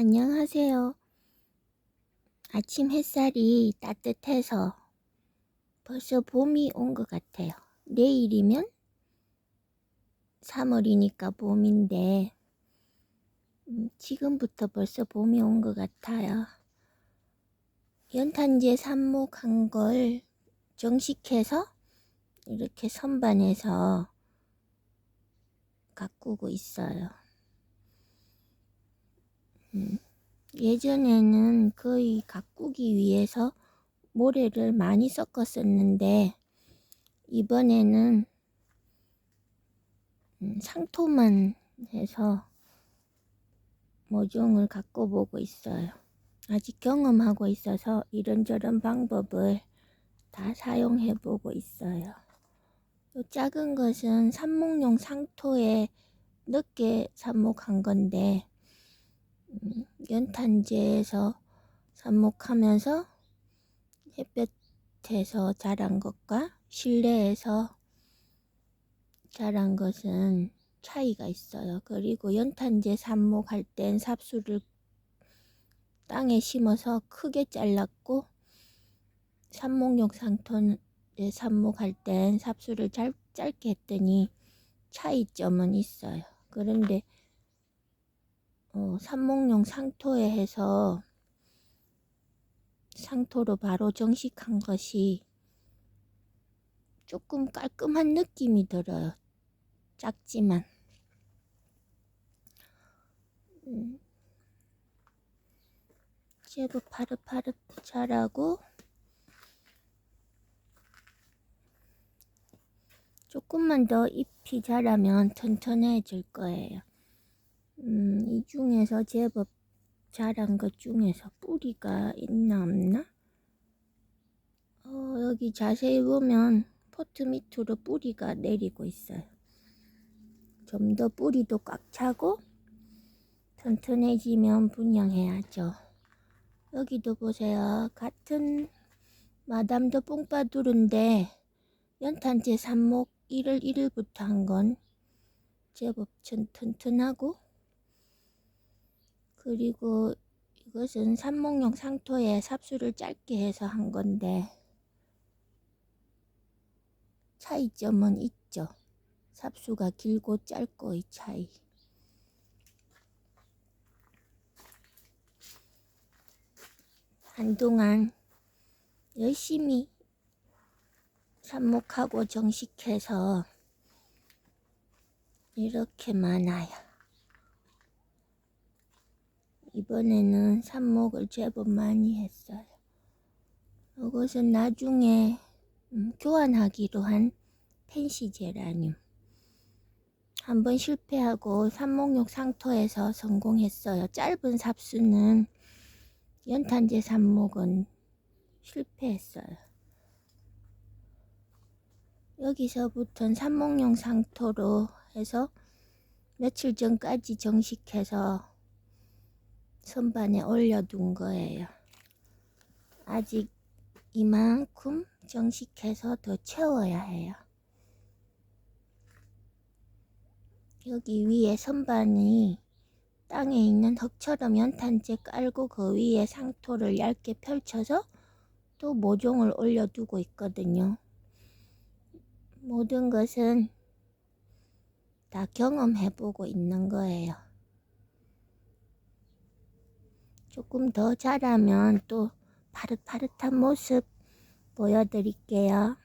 안녕하세요. 아침 햇살이 따뜻해서 벌써 봄이 온 것 같아요. 내일이면 3월이니까 봄인데 음, 지금부터 벌써 봄이 온 것 같아요. 연탄재 삽목한 걸 정식해서 이렇게 선반에서 가꾸고 있어요. 음, 예전에는 거의 가꾸기 위해서 모래를 많이 섞었었는데 이번에는 음, 상토만 해서 모종을 갖고 보고 있어요. 아직 경험하고 있어서 이런저런 방법을 다 사용해 보고 있어요. 요 작은 것은 삽목용 상토에 늦게 삽목한 건데 음, 연탄재에서 삽목하면서 햇볕에서 자란 것과 실내에서 자란 것은 차이가 있어요. 그리고 연탄재 삽목할 땐 삽수를 땅에 심어서 크게 잘랐고 삽목용 상토에 삽목할 땐 삽수를 짧, 짧게 했더니 차이점은 있어요. 그런데 어, 삽목용 상토에 해서 상토로 바로 정식한 것이 조금 깔끔한 느낌이 들어요. 작지만. 음, 제법 파릇파릇 자라고 조금만 더 잎이 자라면 튼튼해질 거예요. 음, 이 중에서 제법 자란 것 중에서 뿌리가 있나 없나? 어, 여기 자세히 보면 포트 밑으로 뿌리가 내리고 있어요. 좀 더 뿌리도 꽉 차고 튼튼해지면 분양해야죠. 여기도 보세요. 같은 마담도 뽕빠두른데 연탄재 삽목 1월 1일부터 한 건 제법 튼튼하고 그리고 이것은 삽목용 상토에 삽수를 짧게 해서 한 건데 차이점은 있죠. 삽수가 길고 짧고의 차이. 한동안 열심히 삽목하고 정식해서 이렇게 많아요. 이번에는 삽목을 제법 많이 했어요. 이것은 나중에 음, 교환하기로 한 펜시 제라늄. 한번 실패하고 삽목용 상토에서 성공했어요. 짧은 삽수는 연탄재 삽목은 실패했어요. 여기서부터는 삽목용 상토로 해서 며칠 전까지 정식해서 선반에 올려둔 거예요. 아직 이만큼 정식해서 더 채워야 해요. 여기 위에 선반이 땅에 있는 흙처럼 연탄재 깔고 그 위에 상토를 얇게 펼쳐서 또 모종을 올려두고 있거든요. 모든 것은 다 경험해보고 있는 거예요. 조금 더 자라면 또 파릇파릇한 모습 보여드릴게요.